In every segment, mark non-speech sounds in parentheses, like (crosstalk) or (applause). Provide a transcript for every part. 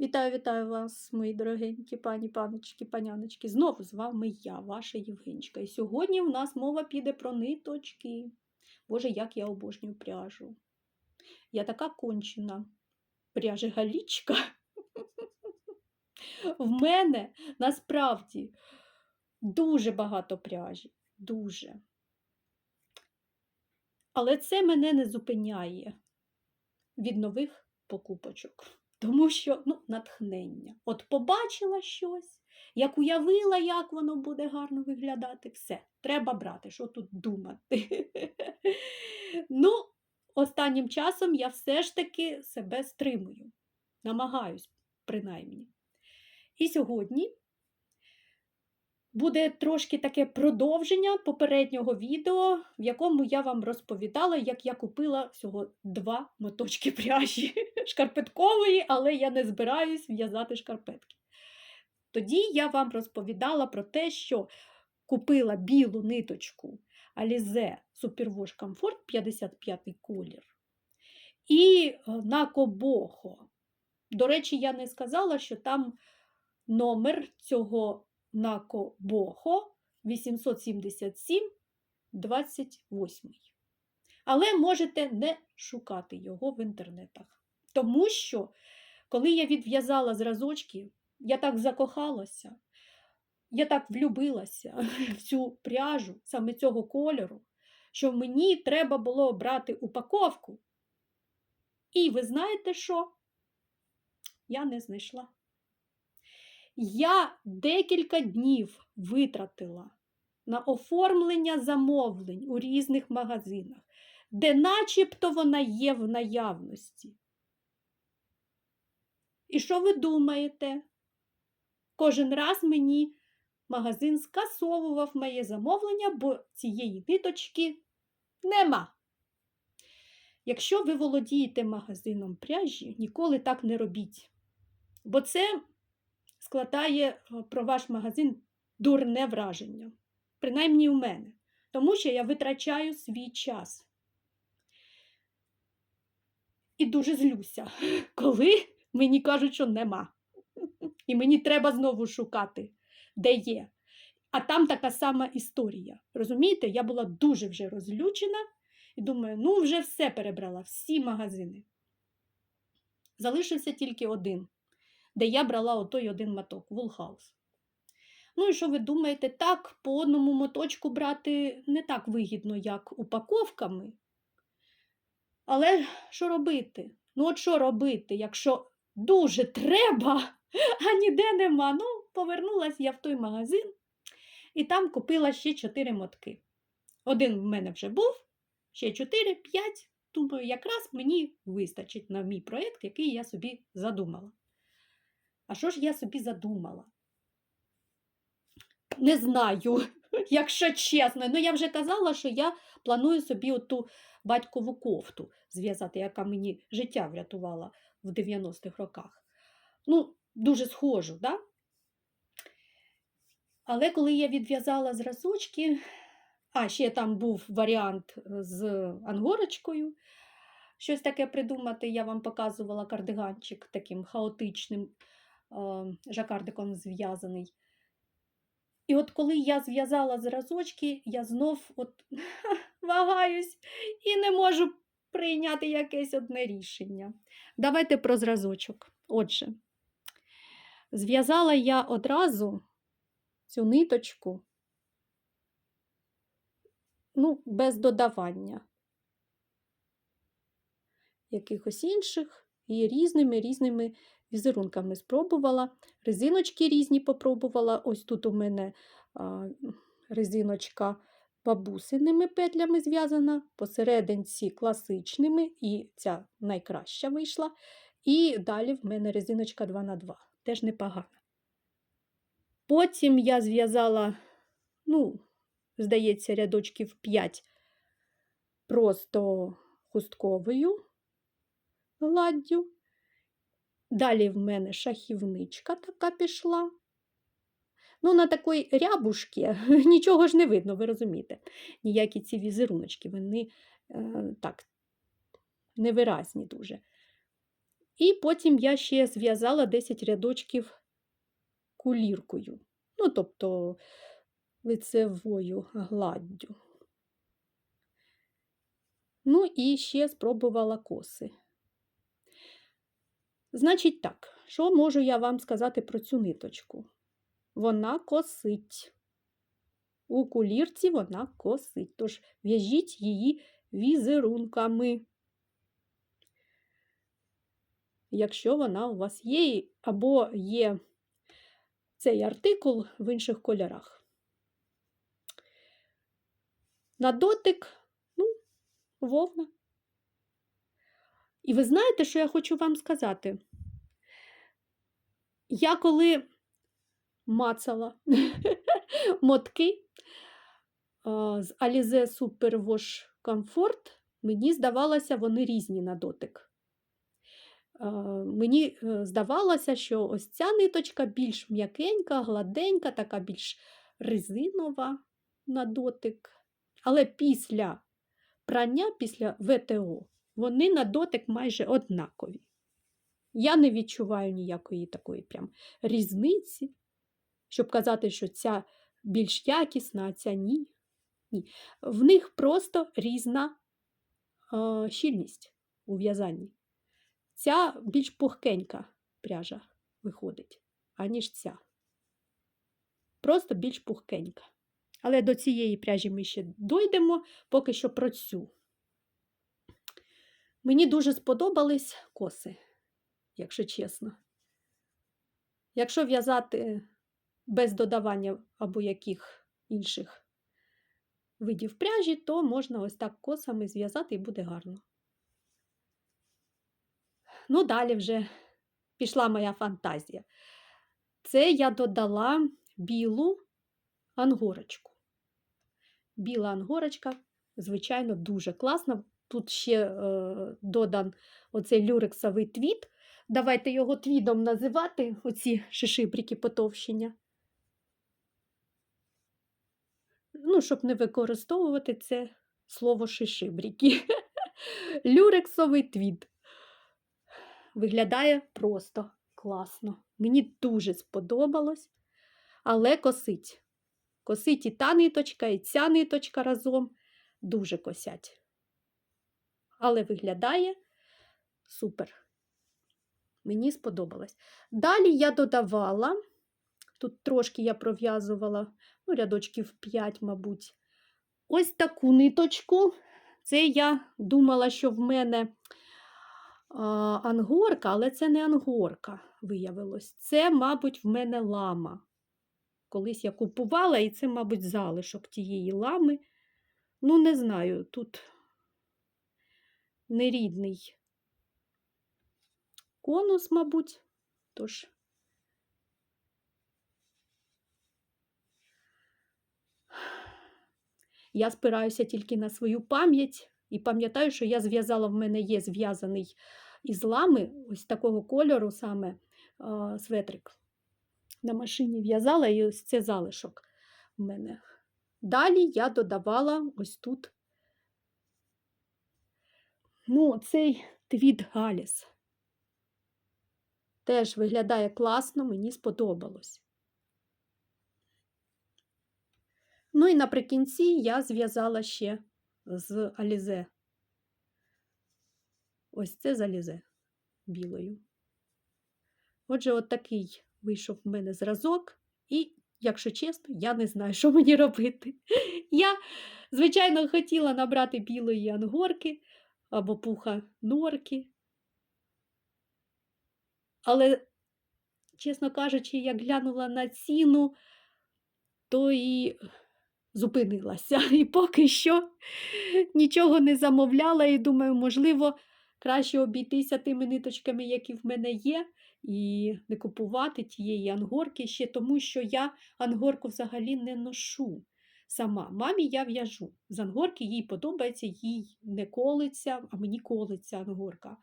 Вітаю, вітаю вас, мої дорогенькі пані, паночки, паняночки. Знову з вами я, ваша Євгенька. І сьогодні у нас мова піде про ниточки. Боже, як я обожнюю пряжу. Я така кончена пряжегалічка. В мене насправді дуже багато пряжі. Дуже. Але це мене не зупиняє від нових покупочок. Тому що ну, натхнення. От побачила щось, як уявила, як воно буде гарно виглядати, все, треба брати, що тут думати. (laughs) Ну, останнім часом я все ж таки себе стримую, намагаюсь, принаймні. І сьогодні буде трошки таке продовження попереднього відео, в якому я вам розповідала, як я купила всього два моточки пряжі (laughs) шкарпеткової, але я не збираюсь в'язати шкарпетки. Тоді я вам розповідала про те, що купила білу ниточку Alize Superwash Comfort 55 колір. І е, на Кобохо. До речі, я не сказала, що там номер цього Нако Бохо 877 28. Але можете не шукати його в інтернетах. Тому що, коли я відв'язала зразочки, я так закохалася, я так влюбилася (laughs) в цю пряжу саме цього кольору, що мені треба було брати упаковку. І ви знаєте що? Я не знайшла. Я декілька днів витратила на оформлення замовлень у різних магазинах, де начебто вона є в наявності. І що ви думаєте? Кожен раз мені магазин скасовував моє замовлення, бо цієї ниточки нема. Якщо ви володієте магазином пряжі, ніколи так не робіть. Бо це складає е, про ваш магазин дурне враження. Принаймні у мене. Тому що я витрачаю свій час. І дуже злюся, (laughs) коли мені кажуть, що нема. І мені треба знову шукати, де є. А там така сама історія. Розумієте, я була дуже вже розлючена і думаю, ну вже все перебрала, всі магазини. Залишився тільки один де я брала отой один моток Вулхаус. Ну і що ви думаєте, так, по одному моточку брати не так вигідно, як упаковками. Але що робити? Ну, от що робити, якщо дуже треба, (laughs) а ніде нема. Ну, повернулася я в той магазин і там купила ще 4 мотки. Один в мене вже був, ще 4, 5. Думаю, якраз мені вистачить на мій проєкт, який я собі задумала. А що ж я собі задумала? Не знаю, (laughs) якщо чесно. Ну, я вже казала, що я планую собі оту батькову кофту зв'язати, яка мені життя врятувала в 90-х роках. Ну, дуже схожу, да? Але коли я відв'язала зразочки, а ще там був варіант з ангорочкою, щось таке придумати, я вам показувала кардиганчик таким хаотичним жакардиком зв'язаний. І от коли я зв'язала зразочки, я знов от (laughs) вагаюсь і не можу прийняти якесь одне рішення. Давайте про зразочок. Отже, зв'язала я одразу цю ниточку, ну, без додавання якихось інших і різними різними візерунками спробувала. Резиночки різні попробувала. Ось тут у мене резиночка бабусиними петлями зв'язана, посерединці класичними, і ця найкраща вийшла. І далі в мене резиночка 2х2, теж непогана. Потім я зв'язала, ну, здається, рядочків 5 просто хустковою гладдю. Далі в мене шахівничка така пішла. Ну, на такій рябушці (laughs) нічого ж не видно, ви розумієте. Ніякі ці візеруночки, вони е, так невиразні дуже. І потім я ще зв'язала 10 рядочків куліркою. Ну, тобто лицевою гладдю. Ну і ще спробувала коси. Значить так, що можу я вам сказати про цю ниточку? Вона косить. У кулірці вона косить, тож в'яжіть її візерунками. Якщо вона у вас є, або є цей артикул в інших кольорах. На дотик, ну, вовна. І ви знаєте, що я хочу вам сказати? Я коли мацала (laughs) мотки з Alize Super Wash Comfort, мені здавалося, вони різні на дотик. Мені е, здавалося, що ось ця ниточка більш м'якенька, гладенька, така більш резинова на дотик. Але після прання, після ВТО, вони на дотик майже однакові. Я не відчуваю ніякої такої прям різниці, щоб казати, що ця більш якісна, а ця ні. ні. В них просто різна е, щільність у в'язанні. Ця більш пухкенька пряжа виходить, аніж ця. Просто більш пухкенька. Але до цієї пряжі ми ще дойдемо, поки що про цю. Мені дуже сподобались коси, якщо чесно. Якщо в'язати без додавання або яких інших видів пряжі, то можна ось так косами зв'язати і буде гарно. Ну, далі вже пішла моя фантазія. Це я додала білу ангорочку. Біла ангорочка, звичайно, дуже класна. Тут ще е, додан оцей люрексовий твіт. Давайте його твідом називати, оці шишибріки потовщення. Ну, щоб не використовувати це слово шишибріки. (laughs) Люрексовий твіт. Виглядає просто класно. Мені дуже сподобалось, але косить. Косить і та ниточка, і ця ниточка разом дуже косять. Але виглядає супер. Мені сподобалось. Далі я додавала, тут трошки я пров'язувала, ну, рядочків 5, мабуть, ось таку ниточку. Це я думала, що в мене а, ангорка, але це не ангорка виявилось. Це, мабуть, в мене лама. Колись я купувала, і це, мабуть, залишок тієї лами. Ну, не знаю, тут нерідний конус, мабуть, тож. Я спираюся тільки на свою пам'ять і пам'ятаю, що я зв'язала, в мене є зв'язаний із лами ось такого кольору саме светрик. На машині в'язала і ось це залишок в мене. Далі я додавала ось тут ну, цей твіт Галіс. Теж виглядає класно, мені сподобалось. Ну і наприкінці я зв'язала ще з Алізе. Ось це з Алізе білою. Отже, от такий вийшов в мене зразок, і, якщо чесно, я не знаю, що мені робити. (laughs) Я, звичайно, хотіла набрати білої ангорки або пуха норки. Але, чесно кажучи, як глянула на ціну, то і зупинилася. (laughs) І поки що нічого не замовляла, і думаю, можливо, краще обійтися тими ниточками, які в мене є, і не купувати тієї ангорки ще тому, що я ангорку взагалі не ношу сама. Мамі я в'яжу. З ангорки їй подобається, їй не колиться, а мені колиться ангорка.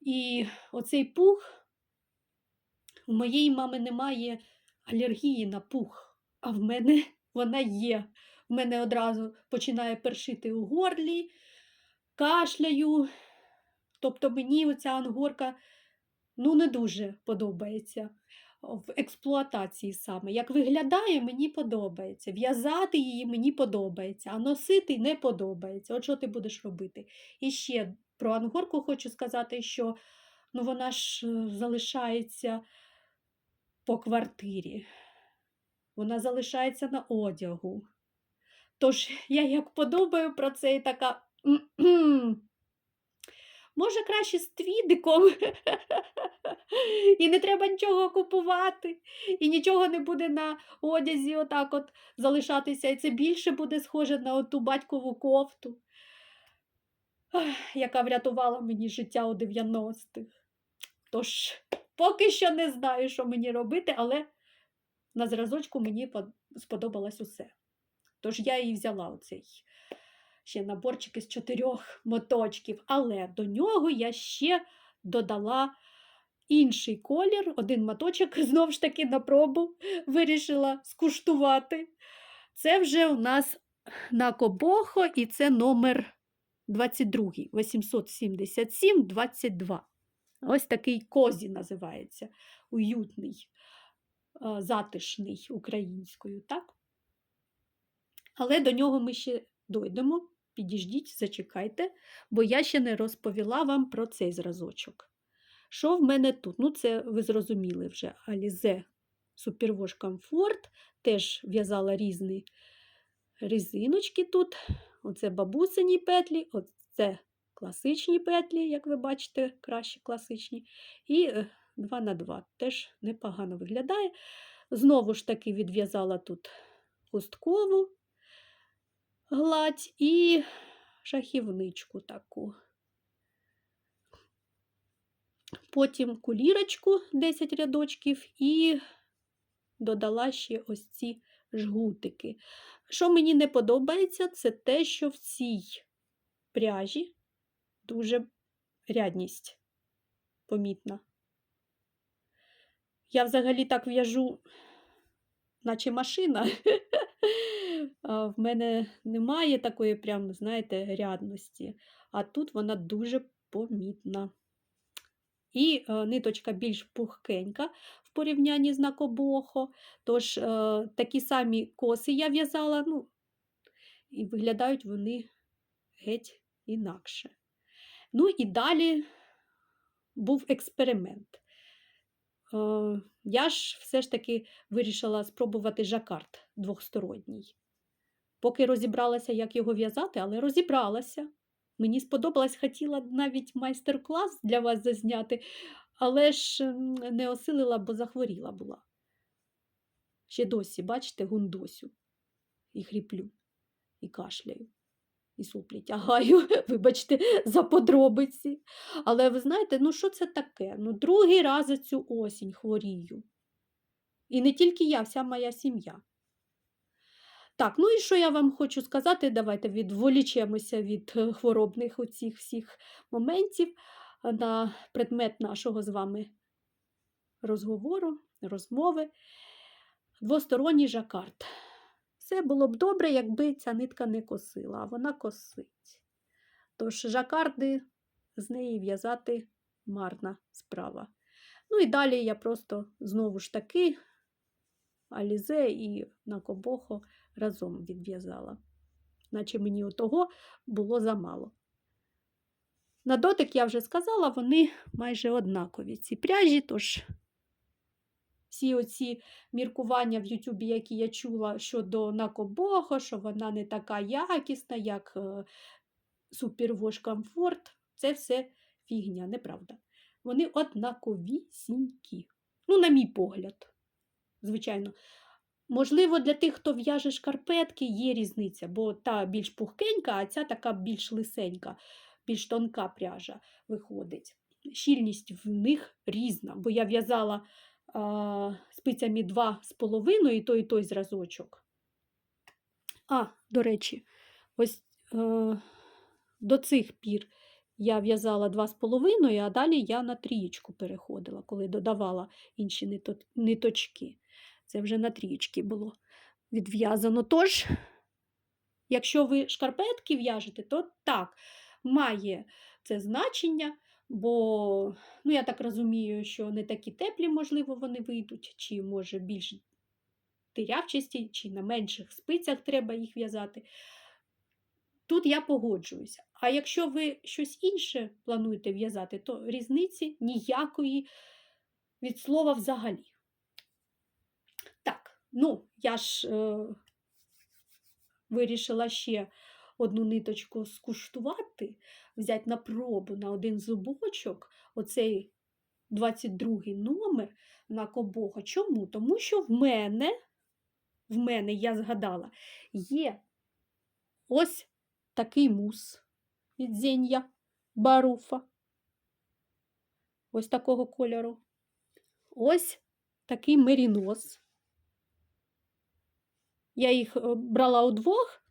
І оцей пух у моєї мами немає алергії на пух, а в мене (laughs) вона є. В мене одразу починає першити у горлі, кашляю. Тобто мені оця ангорка ну, не дуже подобається в експлуатації саме. Як виглядає, мені подобається. В'язати її мені подобається, а носити не подобається. От що ти будеш робити? І ще про ангорку хочу сказати, що ну, вона ж е, залишається по квартирі, вона залишається на одягу. Тож (laughs) я як подумаю про це і така. Може, краще з твідиком. (laughs) І не треба нічого купувати, і нічого не буде на одязі отак от залишатися. І це більше буде схоже на ту батькову кофту, яка врятувала мені життя у 90-х. Тож, поки що не знаю, що мені робити, але на зразочку мені сподобалось усе. Тож я і взяла оцей ще наборчик із чотирьох моточків, але до нього я ще додала інший колір, один моточок, (laughs) знову ж таки на пробу вирішила скуштувати. Це вже у нас на Кобохо, і це номер 22, 877 22. Ось такий козі називається, уютний, затишний українською, так? Але до нього ми ще дойдемо. Підіждіть, зачекайте, бо я ще не розповіла вам про цей зразочок. Що в мене тут? Ну, це ви зрозуміли вже Alize Superwash Comfort. Теж в'язала різні резиночки тут. Оце бабусині петлі, оце класичні петлі, як ви бачите, краще класичні. І 2 на 2 теж непогано виглядає. Знову ж таки відв'язала тут хусткову гладь і шахівничку таку. Потім кулірочку 10 рядочків і додала ще ось ці жгутики. Що мені не подобається, це те, що в цій пряжі дуже рядність помітна. Я взагалі так в'яжу, наче машина. (laughs) В мене немає такої, прям, знаєте, рядності, а тут вона дуже помітна. І е, ниточка більш пухкенька в порівнянні з накобохо. Тож е, такі самі коси я в'язала, ну, і виглядають вони геть інакше. Ну і далі був експеримент. Е, я ж все ж таки вирішила спробувати жакард двохсторонній. Поки розібралася, як його в'язати, але розібралася. Мені сподобалось, хотіла навіть майстер-клас для вас зазняти, але ж не осилила, бо захворіла була. Ще досі, бачите, гундосю. І хріплю, і кашляю, і соплі тягаю, (laughs) вибачте, за подробиці. Але ви знаєте, ну що це таке? Ну, другий раз за цю осінь хворію. І не тільки я, вся моя сім'я. Так, ну і що я вам хочу сказати? Давайте відволічемося від е, хворобних оцих всіх моментів е, на предмет нашого з вами розговору, розмови. Двосторонній жакард. Все було б добре, якби ця нитка не косила, а вона косить. Тож жакарди з неї в'язати марна справа. Ну і далі я просто знову ж таки Алізе і Накобохо разом відв'язала. Наче мені отого було замало. На дотик, я вже сказала, вони майже однакові ці пряжі, тож всі оці міркування в Ютубі, які я чула щодо Накобохо, що вона не така якісна, як е, Superwash Comfort, це все фігня, неправда. Вони однаковісінькі. Ну, на мій погляд, звичайно. Можливо, для тих, хто в'яже шкарпетки, є різниця, бо та більш пухкенька, а ця така більш лисенька, більш тонка пряжа виходить. Щільність в них різна, бо я в'язала спицями 2,5 і той і той зразочок. А, до речі, ось е, до цих пір я в'язала 2,5, а далі я на трієчку переходила, коли додавала інші ниточки. Це вже на трієчки було відв'язано. Тож, якщо ви шкарпетки в'яжете, то так, має це значення Бо, ну, я так розумію, що не такі теплі, можливо, вони вийдуть, чи може більш дирявчасті, чи на менших спицях треба їх в'язати. Тут я погоджуюся. А якщо ви щось інше плануєте в'язати, то різниці ніякої від слова взагалі. Так, ну, я ж е, вирішила ще одну ниточку скуштувати, взяти на пробу на один зубочок, оцей 22-й номер на кобога. Чому? Тому що в мене, в мене, я згадала, є ось такий мус від зіння баруфа. Ось такого кольору. Ось такий мерінос. Я їх е, брала удвох, е,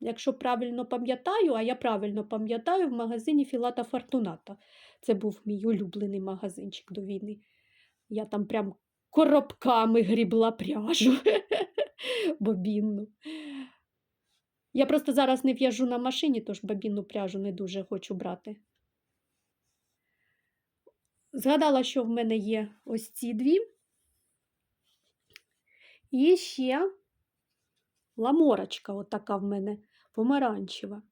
якщо правильно пам'ятаю, а я правильно пам'ятаю, в магазині Філата Фортуната. Це був мій улюблений магазинчик до війни. Я там прям коробками грібла пряжу (laughs) бобінну. Я просто зараз не в'яжу на машині, тож бобінну пряжу не дуже хочу брати. Згадала, що в мене є ось ці дві. І ще ламорочка, отака в мене помаранчева.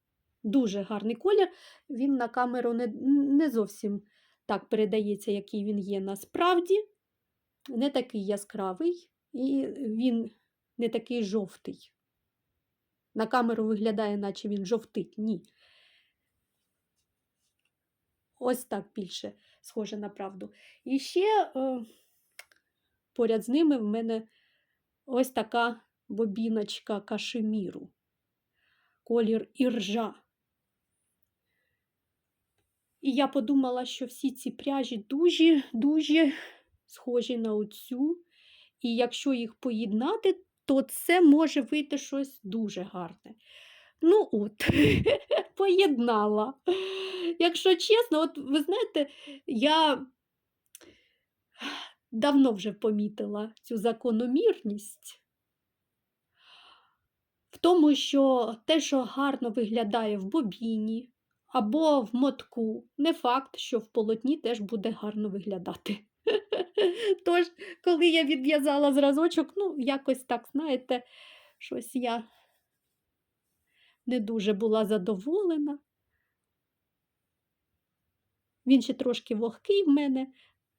Дуже гарний колір. Він на камеру не, не зовсім так передається, який він є насправді. Не такий яскравий, і він не такий жовтий. На камеру виглядає, наче він жовтить. Ні. Ось так більше схоже на правду. І ще е, поряд з ними в мене ось така бобіночка кашеміру, колір іржа. І я подумала, що всі ці пряжі дуже-дуже схожі на оцю. І якщо їх поєднати, то це може вийти щось дуже гарне. Ну от, (laughs) поєднала. Якщо чесно, от ви знаєте, я давно вже помітила цю закономірність в тому, що те, що гарно виглядає в бобіні або в мотку, не факт, що в полотні теж буде гарно виглядати. (laughs) Тож, коли я відв'язала зразочок, ну, якось так, знаєте, щось я не дуже була задоволена. Він ще трошки вогкий в мене,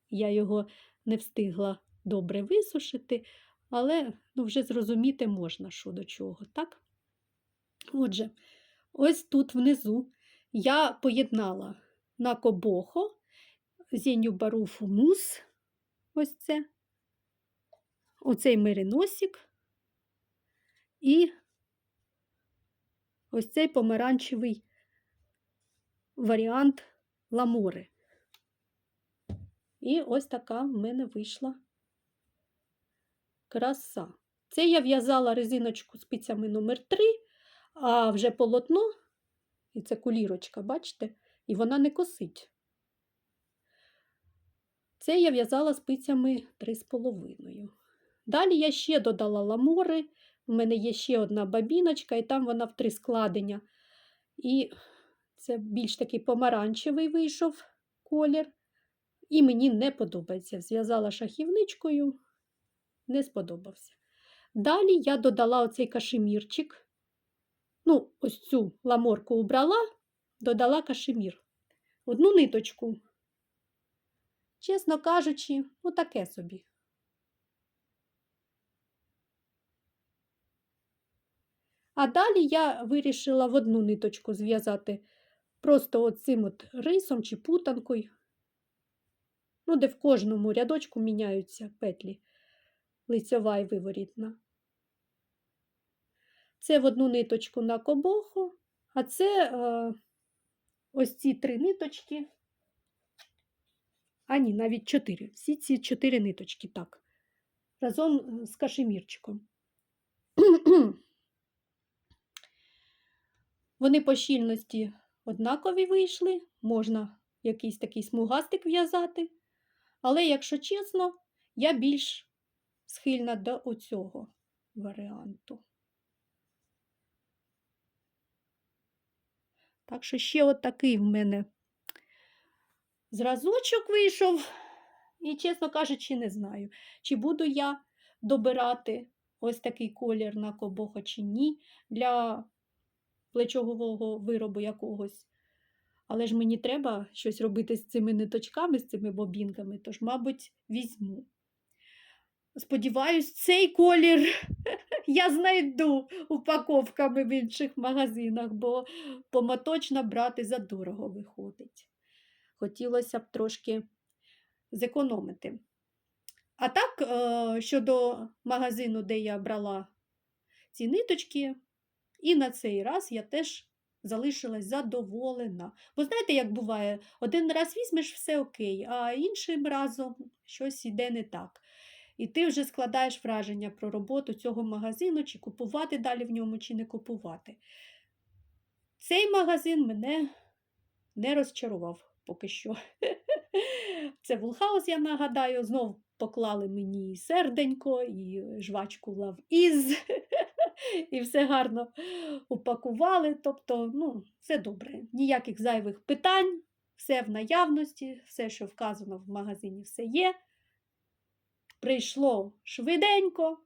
я його не встигла добре висушити, але ну, вже зрозуміти можна, що до чого, так? Отже, ось тут внизу я поєднала на кобохо зіню баруфу мус, ось це, оцей мериносик і ось цей помаранчевий варіант ламори. І ось така в мене вийшла краса. Це я в'язала резиночку спицями номер 3 а вже полотно, і це кулірочка, бачите, і вона не косить. Це я в'язала спицями 3,5. Далі я ще додала ламори, у мене є ще одна бабіночка, і там вона в три складення. І це більш такий помаранчевий вийшов колір. І мені не подобається. Зв'язала шахівничкою, не сподобався. Далі я додала оцей кашемірчик. Ну, ось цю ламорку убрала, додала кашемір. Одну ниточку. Чесно кажучи, ну таке собі. А далі я вирішила в одну ниточку зв'язати просто оцим от рисом чи путанкою ну, де в кожному рядочку міняються петлі лицьова і виворітна. Це в одну ниточку на кобоху, а це е, ось ці три ниточки. А ні, навіть чотири. Всі ці чотири ниточки, так, разом з кашемірчиком. (clears throat) Вони по щільності однакові вийшли, можна якийсь такий смугастик в'язати. Але, якщо чесно, я більш схильна до оцього варіанту. Так що ще от такий в мене зразочок вийшов, і, чесно кажучи, не знаю, чи буду я добирати ось такий колір на кобохо чи ні для плечогового виробу якогось. Але ж мені треба щось робити з цими ниточками, з цими бобінками, тож, мабуть, візьму. Сподіваюсь, цей колір (laughs) я знайду упаковками в інших магазинах, бо помоточно брати задорого виходить. Хотілося б трошки зекономити. А так, е, щодо магазину, де я брала ці ниточки, і на цей раз я теж залишилась задоволена. Бо знаєте, як буває, один раз візьмеш все окей, а іншим разом щось іде не так. І ти вже складаєш враження про роботу цього магазину, чи купувати далі в ньому, чи не купувати. Цей магазин мене не розчарував поки що. (laughs) Це Вулхаус, я нагадаю, знов поклали мені і серденько, і жвачку Love Is, (laughs) і все гарно упакували. Тобто, ну, все добре. Ніяких зайвих питань, все в наявності, все, що вказано в магазині, все є. Прийшло швиденько.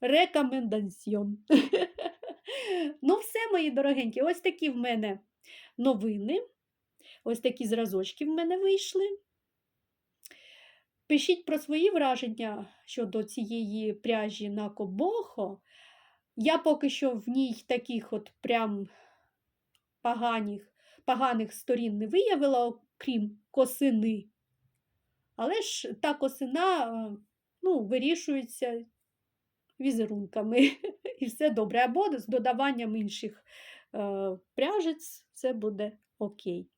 Рекомендаціон. (laughs) ну, все, мої дорогенькі, ось такі в мене новини. Ось такі зразочки в мене вийшли. Пишіть про свої враження щодо цієї пряжі на кобохо. Я поки що в ній таких от прям поганих, поганих сторін не виявила, окрім косини. Але ж та косина ну, вирішується візерунками, (laughs) і все добре. Або з додаванням інших е, пряжець все буде окей.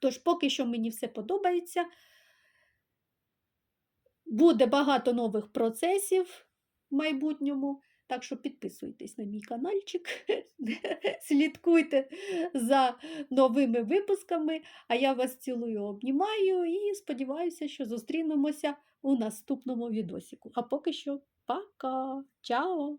Тож, поки що мені все подобається. Буде багато нових процесів в майбутньому. Так що підписуйтесь на мій каналчик, (laughs) слідкуйте за новими випусками. А я вас цілую, обнімаю і сподіваюся, що зустрінемося у наступному відосіку. А поки що, пока! Чао!